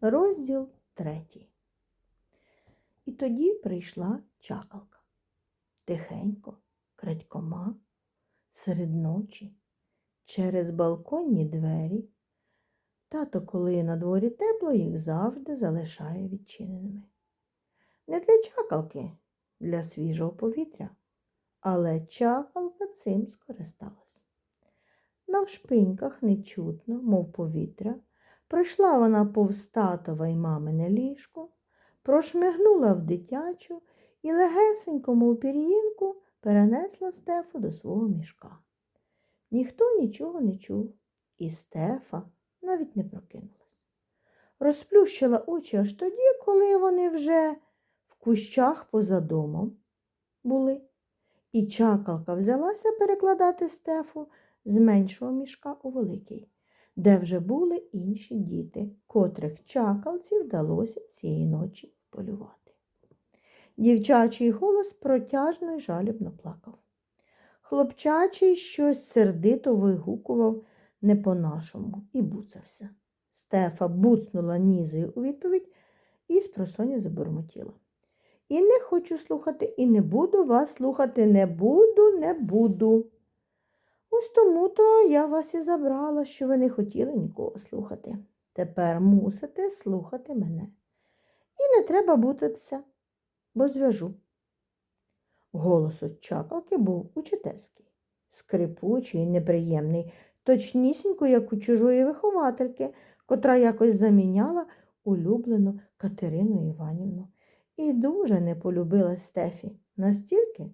Розділ третій. І тоді прийшла чакалка. Тихенько, крадькома, серед ночі, через балконні двері. Тато, коли на дворі тепло, їх завжди залишає відчиненими. Не для чакалки, для свіжого повітря, але чакалка цим скористалась. На вшпиньках нечутно, мов повітря, пройшла вона повз татове й мамине ліжко, прошмигнула в дитячу і легесенько, мов пір'їнку, перенесла Стефу до свого мішка. Ніхто нічого не чув, і Стефа навіть не прокинулась. Розплющила очі аж тоді, коли вони вже в кущах поза домом були. І чакалка взялася перекладати Стефу з меншого мішка у великий, де вже були інші діти, котрих чакалці вдалося цієї ночі полювати. Дівчачий голос протяжно й жалібно плакав. Хлопчачий щось сердито вигукував не по-нашому і буцався. Стефа буцнула нізою у відповідь і спросоння забормотіла. І не хочу слухати, і не буду вас слухати, не буду, не буду. Ось тому то я вас і забрала, що ви не хотіли нікого слухати. Тепер мусите слухати мене. І не треба бутатися, бо зв'яжу. Голос от чакалки був учительський, скрипучий, неприємний, точнісінько, як у чужої виховательки, котра якось заміняла улюблену Катерину Іванівну. І дуже не полюбила Стефі настільки,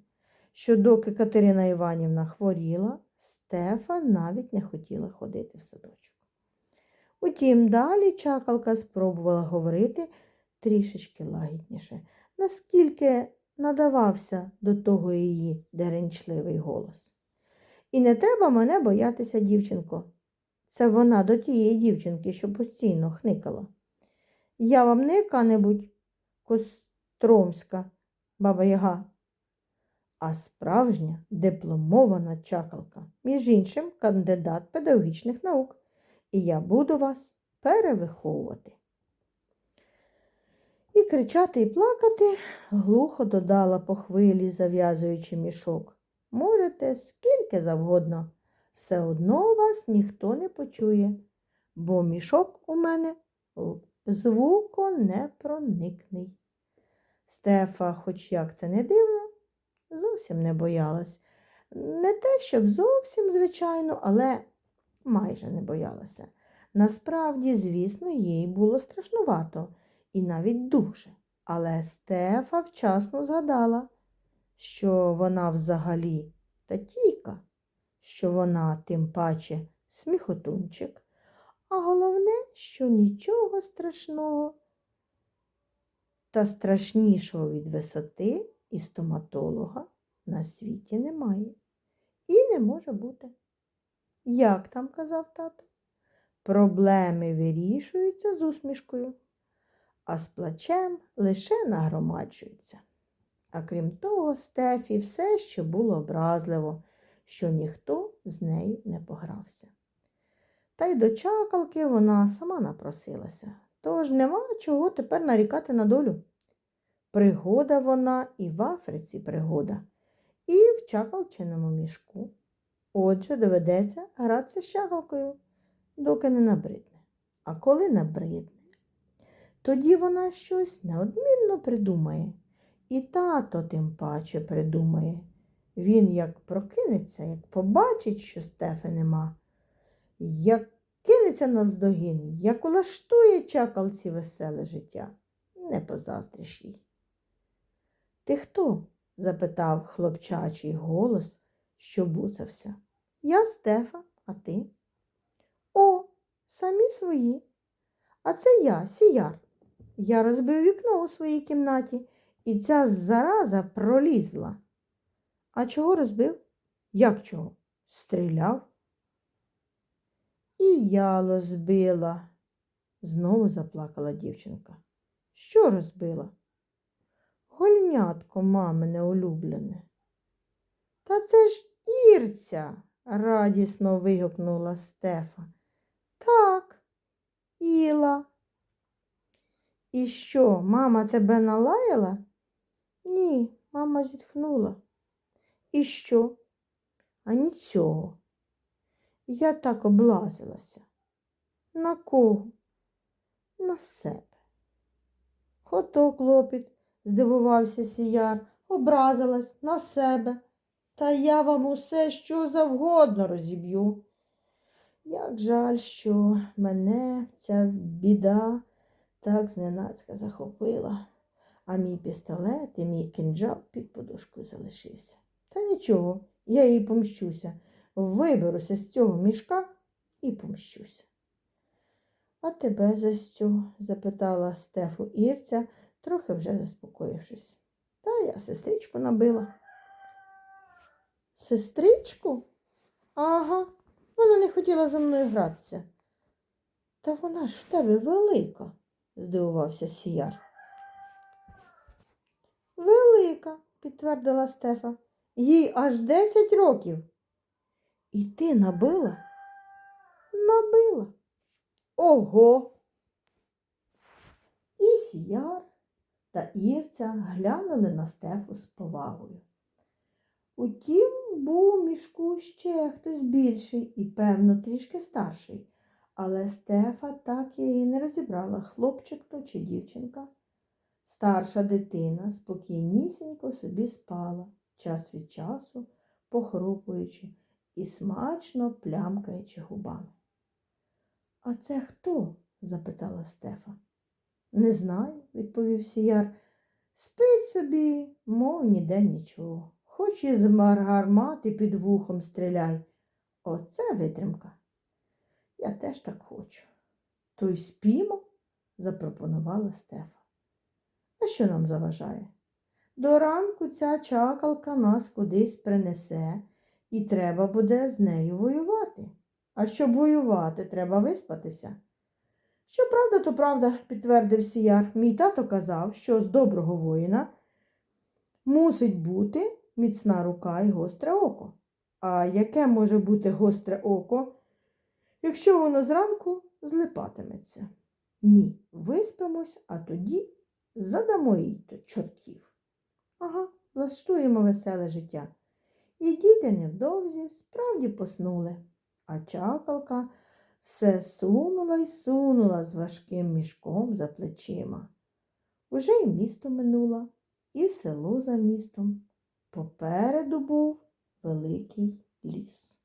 що доки Катерина Іванівна хворіла, Стефа навіть не хотіла ходити в садочок. Утім, далі чакалка спробувала говорити трішечки лагідніше, наскільки надавався до того її деренчливий голос. І не треба мене боятися, дівчинко. Це вона до тієї дівчинки, що постійно хникала. Я вам не яка-небудь костромська баба Яга, а справжня дипломована чакалка, між іншим кандидат педагогічних наук, і я буду вас перевиховувати. І кричати і плакати глухо додала по хвилі, зав'язуючи мішок. Можете скільки завгодно, все одно вас ніхто не почує, бо мішок у мене звуконепроникний. Стефа, хоч як це не дивно, зовсім не боялась. Не те, щоб зовсім, звичайно, але майже не боялася. Насправді, звісно, їй було страшнувато і навіть дуже. Але Стефа вчасно згадала, що вона взагалі татійка, що вона тим паче сміхотунчик, а головне, що нічого страшного та страшнішого від висоти і стоматолога на світі немає. І не може бути. Як там казав тато? Проблеми вирішуються з усмішкою, а з плачем лише нагромаджуються. А крім того, Стефі все ще було образливо, що ніхто з нею не погрався. Та й до чакалки вона сама напросилася, тож нема чого тепер нарікати на долю. Пригода вона і в Африці пригода, і в чакалчиному мішку. Отже, доведеться гратися з чакалкою, доки не набридне. А коли набридне, тоді вона щось неодмінно придумає. І тато тим паче придумає. Він як прокинеться, як побачить, що Стефи нема, як кинеться навздогін, як улаштує чакалці веселе життя, не позаздриш їй. Ти хто? запитав хлопчачий голос, що буцався. Я Стефа, а ти? О, самі свої. А це я, сіяр. Я розбив вікно у своїй кімнаті, і ця зараза пролізла. А чого розбив? Як чого? Стріляв? І я розбила, знову заплакала дівчинка. Що розбила? Гольнятко, мамине улюблене. Та це ж Ірця, радісно вигукнула Стефа. Так, Іла. І що, мама тебе налаяла? Ні, мама зітхнула. І що? А нічого. Я так облазилася. На кого? На себе. Ото клопіт, здивувався сіяр, образилась на себе. Та я вам усе що завгодно розіб'ю. Як жаль, що мене ця біда так зненацька захопила, а мій пістолет і мій кинджал під подушкою залишився. Та нічого, я їй помщуся, виберуся з цього мішка і помщуся. А тебе за що? запитала Стефу Ірця, трохи вже заспокоївшись. Та я сестричку набила. Сестричку? Ага, вона не хотіла за мною гратися. Та вона ж в тебе велика, здивувався сіяр. Велика, підтвердила Стефа. Їй аж десять років. І ти набила? Набила. Ого. І сіяр та Ірця глянули на Стефу з повагою. Утім, був у мішку ще хтось більший і, певно, трішки старший, але Стефа так і не розібрала, хлопчик то чи дівчинка. Старша дитина спокійнісінько собі спала, час від часу, похрупуючи і смачно плямкаючи губами. А це хто? запитала Стефа. Не знаю, відповів сіяр. Спить собі, мов ніде нічого. Хоч із гармати під вухом стріляй. Оце витримка. Я теж так хочу. То й спімо, запропонувала Стефа. А що нам заважає? До ранку ця чакалка нас кудись принесе, і треба буде з нею воювати. А щоб воювати, треба виспатися. Що правда, то правда, підтвердив сіяр. Мій тато казав, що з доброго воїна мусить бути міцна рука і гостре око. А яке може бути гостре око, якщо воно зранку злипатиметься? Ні, виспимось, а тоді задамо їй то чортів. Ага, влаштуємо веселе життя. І діти невдовзі справді поснули, а чакалка все сунула й сунула з важким мішком за плечима. Уже й місто минула, і село за містом. Попереду був великий ліс.